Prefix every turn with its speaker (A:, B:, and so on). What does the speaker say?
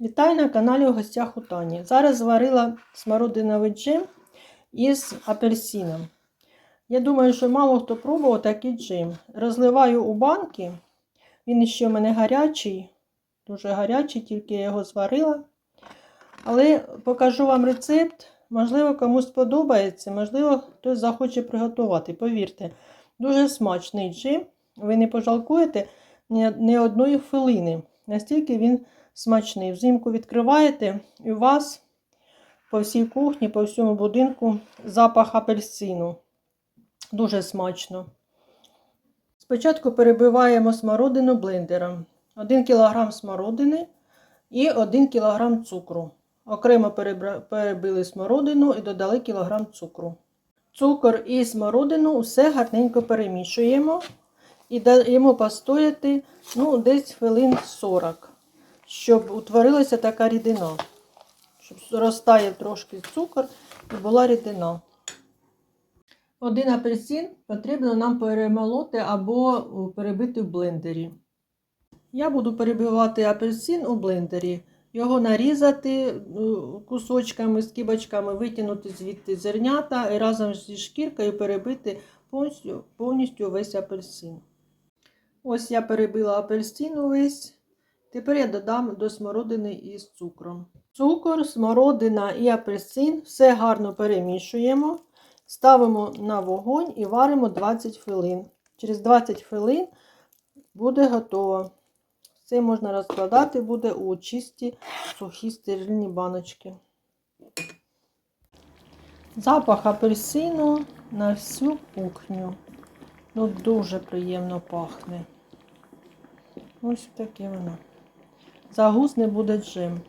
A: Вітаю на каналі у гостях у Тані. Зараз зварила смородиновий джем із апельсином. Я думаю, що мало хто пробував такий джем. Розливаю у банки. Він ще в мене гарячий, дуже гарячий, тільки я його зварила. Але покажу вам рецепт. Можливо, комусь сподобається, можливо, хтось захоче приготувати. Повірте, дуже смачний джем. Ви не пожалкуєте ні, ні одної хвилини. Настільки він смачний. Взимку відкриваєте, і у вас по всій кухні, по всьому будинку запах апельсину. Дуже смачно. Спочатку перебиваємо смородину блендером. 1 кг смородини і 1 кг цукру. Окремо перебили смородину і додали кілограм цукру. Цукор і смородину все гарненько перемішуємо і даємо постояти ну, десь хвилин 40, щоб утворилася така рідина. Щоб розтаяв трошки цукор і була рідина. Один апельсин потрібно нам перемолоти або перебити в блендері. Я буду перебивати апельсин у блендері, його нарізати ну, кусочками, скибочками, витягнути звідти зернята і разом зі шкіркою перебити повністю, повністю весь апельсин. Ось я перебила апельсин увесь. Тепер я додам до смородини із цукром. Цукор, смородина і апельсин все гарно перемішуємо. Ставимо на вогонь і варимо 20 хвилин. Через 20 хвилин буде готово. Це можна розкладати буде у чисті сухі стерильні баночки. Запах апельсину на всю кухню. Ну, дуже приємно пахне. Ось таке воно. Загус не буде джем.